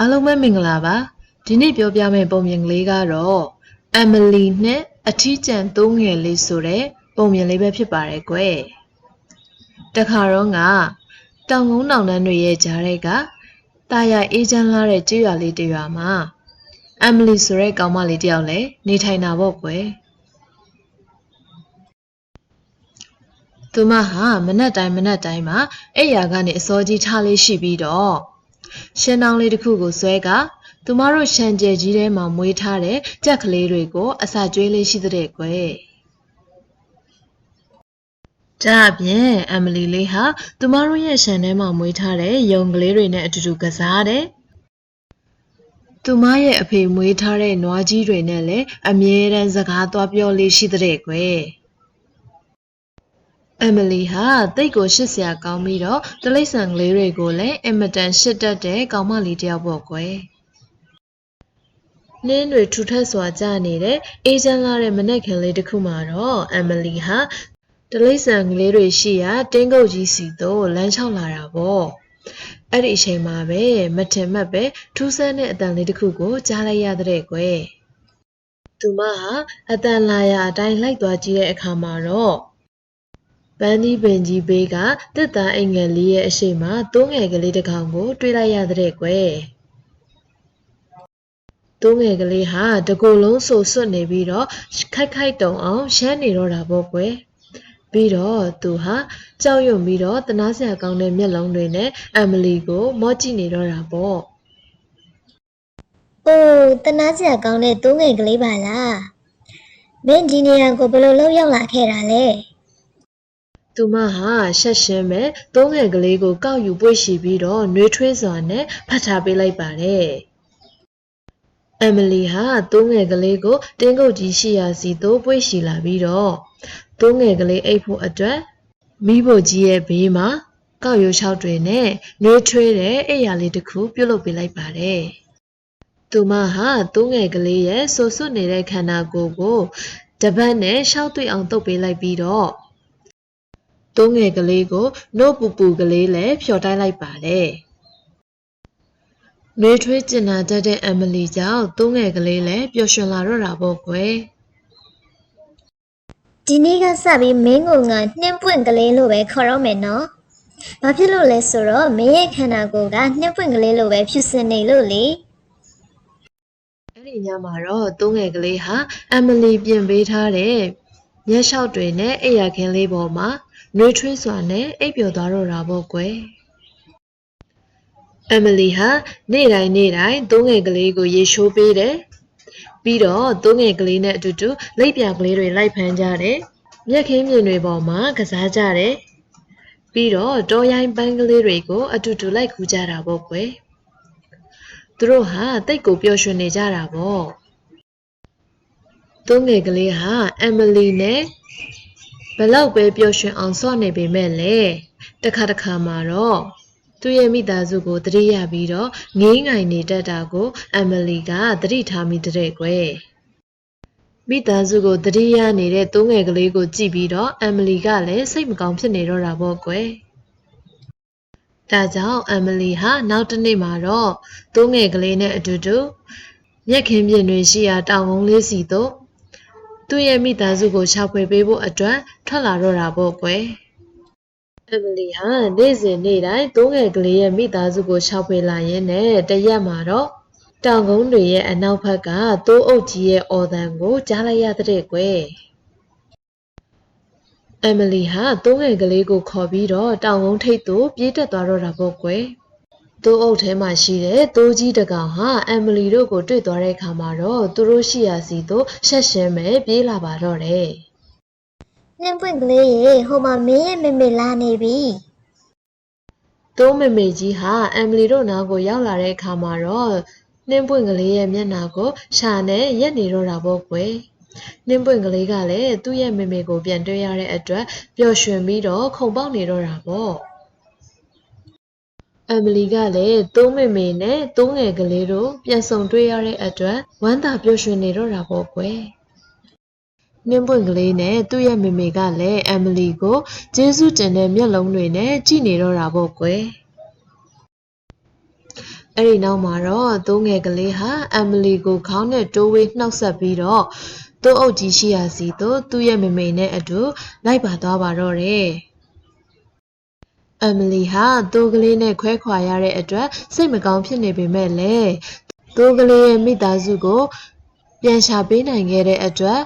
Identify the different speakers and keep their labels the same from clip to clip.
Speaker 1: အားလုံးပဲမင်္ဂလာပါဒီနေ့ပြောပြမယ့်ပုံပြင်ကလေးကတော့အမလီနဲ့အထီးကျန်သုံးငယ်လေးဆိုတဲ့ပုံပြင်လေးပဲဖြစ်ပါတယ်ကွယ်တခါတော့ကတောင်ကုန်းတောင်တန်းတွေရဲ့ကြားတွေကတာယာအေးချမ်းလာတဲ့ကြေးရွာလေးတစ်ရွာမှာအမလီဆိုတဲ့ကောင်မလေးတစ်ယောက်လည်းနေထိုင်တာပေါ့ကွယ်သူမဟာမနက်တိုင်းမနက်တိုင်းမှာအဲ့ရာကနေအစောကြီးထားလေးရှိပြီးတော့ ရှင်းတောင်းလေးတစ်ခုကိုဆွဲကသူမတို့ရှန်ကျဲကြီးထဲမှာမွေးထားတဲ့ကြက်ကလေးတွေကိုအစာကျွေးလေးရှိတဲ့ကွယ်ဒါအပြင်အမလီလေးဟာသူမတို့ရဲ့ရှန်ထဲမှာမွေးထားတဲ့ယုံကလေးတွေနဲ့အတူတူကစားတယ်သူမရဲ့အဖေမွေးထားတဲ့နွားကြီးတွေနဲ့လည်းအမြဲတမ်းစကားသွားပြောလေးရှိတဲ့ကွယ် အမလီဟာတိတ်ကိုရှစ်ဆရာကောင်းပြီးတော့တလိษံကလေးတွေကိုလည်းအင်မတန်ရှစ်တတ်တဲ့ကောင်မလေးတစ်ယောက်ပေါ့ကွယ်နှင်းတွေထူထပ်စွာကျနေတဲ့အေးချမ်းလာတဲ့မနက်ခင်းလေးတစ်ခုမှာတော့အမလီဟာတလိษံကလေးတွေရှိရာတင်းကုတ်ကြီးစီသို့လမ်းလျှောက်လာတာပေါ့အဲ့ဒီအချိန်မှာပဲမထင်မှတ်ပဲထူးဆန်းတဲ့အတန်လေးတစ်ခုကိုကြားလိုက်ရတဲ့ကွယ်သူမဟာအတန်လာရအတိုင်းလိုက်သွားကြည့်တဲ့အခါမှာတော့ ပန်းသီးပင်ကြီးဘေးကတစ်သားအိမ်ငယ်လေးရဲ့အရှိမတိုးငယ်ကလေးတစ်ကောင်ကို တွေ့လိုက်ရတဲ့ကွယ်တိုးငယ်ကလေးဟာတကူလုံးဆူဆွတ်နေပြီးတော့ခိုက်ခိုက်တုံအောင်ရှမ်းနေတော့တာပေါ့ကွယ်ပြီးတော့သူဟာကြောက်ရွံ့ပြီးတော့တနာစရာကောင်းတဲ့မျက်လုံးတွေနဲ့အမလီကို မော့ကြည့်နေတော့တာပေါ့။
Speaker 2: အိုးတနာစရာကောင်းတဲ့သုံးငယ်ကလေးပါလား။မင်းဒီနေရာကိုဘယ်လိုလုပ်ရောက်လာခဲ့တာလဲ
Speaker 1: သူမဟာရှက်ရှင်းမဲ့တိုးငယ်ကလေးကိုကောက်ယူပွေ့ရှိပြီးတော့နှွေးထွေးစွာနဲ့ဖတ်ထားပေးလိုက်ပါတယ်အမလီဟာတိုးငယ်ကလေးကိုတင်းကုတ်ကြီးရှိရာစီသို့ပွေ့ရှိလာပြီးတော့တိုးငယ်ကလေးအိပ်ဖို့အတွက်မိဖို့ကြီးရဲ့ဘေးမှာကောက်ရိုးလျှောက်တွေနဲ့နှွေးထွေးတဲ့အိပ်ယာလေးတစ်ခုပြုတ်လုပ်ပေးလိုက်ပါတယ်။သူမဟာတိုးငယ်ကလေးရဲ့ဆူဆွတ်နေတဲ့ခန္ဓာကိုယ်ကိုတပတ်နဲ့ရှောက်တွေ့အောင်တုပ်ပေးလိုက်ပြီးတော့ တိုးငယ်ကလေးကိုနှုတ်ပူပူကလေးလည်းဖြော်တိုက်လိုက်ပါတယ်။နှွေးထွေးကျင်နာတတ်တဲ့အမလီကြောင့်တိုးငယ်ကလေးလည်းပျော်ရွှင်လာတော့တာပေါ့ကွယ်။။
Speaker 2: ဒီနေ့ကစပြီးမင်းကိုငါနှင်းပွင့်ကလေးလို့ပဲခေါ်တော့မယ်နော်။ဘာဖြစ်လို့လဲဆိုတော့မင်းရဲ့ခန္ဓာကိုယ်ကနှင်းပွင့်ကလေးလိုပဲဖြူစင်နေလို့လေ
Speaker 1: အဲ့ဒီညမှာတော့တိုးငယ်ကလေးဟာအမလီပြင်ပေးထားတဲ့မျက်လျှောက်တွေနဲ့အိပ်ယာခင်းလေးပေါ်မှာ နှွေးထွေးစွာနဲ့အိပ်ပျော်သွားတော့တာပေါ့ကွယ်အမလီဟာနေ့တိုင်းနေ့တိုင်းတိုးငယ်ကလေးကိုရေရှိုးပေးတယ်ပြီးတော့တိုးငယ်ကလေးနဲ့အတူတူလိပ်ပြကလေးတွေလိုက်ဖမ်းကြတယ်မျက်ခင်းမြင်တွေပေါ်မှာကစားကြတယ်ပြီးတော့တောရိုင်းပန်းကလေးတွေကိုအတူတူလိုက်ခူးကြတာပေါ့ကွယ်သူတို့ဟာတိတ်ကိုပျော်ရွှင်နေကြတာပေါ့တိုးငယ်ကလေးဟာအမလီနဲ့ ဘလောက်ပဲပျော်ရွှင်အောင်ဆော့နေပေမဲ့လေတစ်ခါတစ်ခါမှာတော့သူ့ရဲ့မိသားစုကိုတတိယပြီးတော့ငေးငိုင်နေတတ်တာကို အမလီကတတိထားမိတဲ့ကွယ်မိသားစုကိုတတိယနေတဲ့တိုးငယ်ကလေးကိုကြည့်ပြီးတော့အမလီကလည်းစိတ်မကောင်းဖြစ်နေတော့တာပေါ့ကွယ်ဒါကြောင့်အမလီဟာနောက်တစ်နေ့မှာတော့တိုးငယ်ကလေးနဲ့အတူတူမျက်ခင်းပြင်တွေရှိရာတောင်ကုန်းလေးစီသို့ သူ့ရဲ့မိသားစုကိုရှာဖွေပေးဖို့အတွက်ထွက်လာတော့တာပေါ့ကွယ်အမလီဟာနေ့စဉ်နေ့တိုင်းတိုးငယ်ကလေးရဲ့မိသားစုကိုရှာဖွေလာရင်းနဲ့တရက်မှာတော့တောင်ကုန်းတွေရဲ့အနောက်ဘက်ကသိုးအုပ်ကြီးရဲ့အော်သံကိုကြားလိုက်ရတဲ့ကွယ်အမလီဟာတိုးငယ်ကလေးကိုခေါ်ပြီးတော့တောင်ကုန်းထိပ်သို့ပြေးတက်သွားတော့တာပေါ့ကွယ် သိုးအုပ်ထဲမှာရှိတဲ့သိုးကြီးတစ်ကောင်ဟာအမလီတို့ကိုတွေ့သွားတဲ့အခါမှာတော့သူတို့ရှိရာစီသို့ရှက်ရှင်းပဲပြေးလာပါတော့တယ်။
Speaker 2: နှင်းပွင့်ကလေးရေဟိုမှာမင်းရဲ့မေမေလာနေပြီ
Speaker 1: တိုးမေမေကြီးဟာအမ်မလီတို့နားကိုရောက်လာတဲ့အခါမှာတော့နှင်းပွင့်ကလေးရဲ့မျက်နှာကိုရှာနဲ့ရက်နေတော့တာပေါ့ကွယ်နှင်းပွင့်ကလေးကလည်းသူ့ရဲ့မေမေကိုပြန်တွေ့ရတဲ့အတွက်ပျော်ရွှင်ပြီးတော့ခုန်ပေါက်နေတော့တာပေါ့ အမ်မလီကလည်းတိုးမေမေနဲ့တိုးငယ်ကလေးတို့ပြန်ဆုံတွေ့ရတဲ့အတွက်ဝမ်းသာပျော်ရွှင်နေတော့တာပေါ့ကွယ်နှင်းပွင့်ကလေးနဲ့သူ့ရဲ့မေမေကလည်းအမ်မလီကိုကျေးဇူးတင်တဲ့မျက်လုံးတွေနဲ့ကြည့်နေတော့တာပေါ့ကွယ်အဲ့ဒီနောက်မှာတော့သိုးငယ်ကလေးဟာအမ်မလီကိုခေါင်းနဲ့တိုးဝေးနှောက်ဆက်ပြီးတော့သိုးအုပ်ကြီးရှိရာစီသို့သူ့ရဲ့မမိန်နဲ့အတူလိုက်ပါသွားပါတော့တယ်။ အမ်မလီဟာသိုးကလေးနဲ့ခွဲခွာရတဲ့အတွက်စိတ်မကောင်းဖြစ်နေပေမဲ့လည်းသိုးကလေးရဲ့မိသားစုကို ပြန်ရှာပေးနိုင်ခဲ့တဲ့အတွက်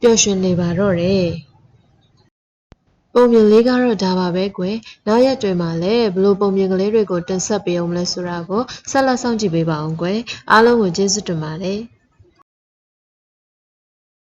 Speaker 1: ပျော်ရွှင်နေပါတော့တယ်။ပုံမြင်လေးကတော့ဒါပါပဲကွယ်။နောက်ရက်တွေမှာလည်းဘလို့ပုံမြင်ကလေးတွေကိုတင်ဆက်ပေးအောင်မလဲဆိုတာကိုဆက်လက်စောင့်ကြည့်ပေးပါအောင်ကွယ်။အားလုံးကိုကျေးဇူးတင်ပါတယ်။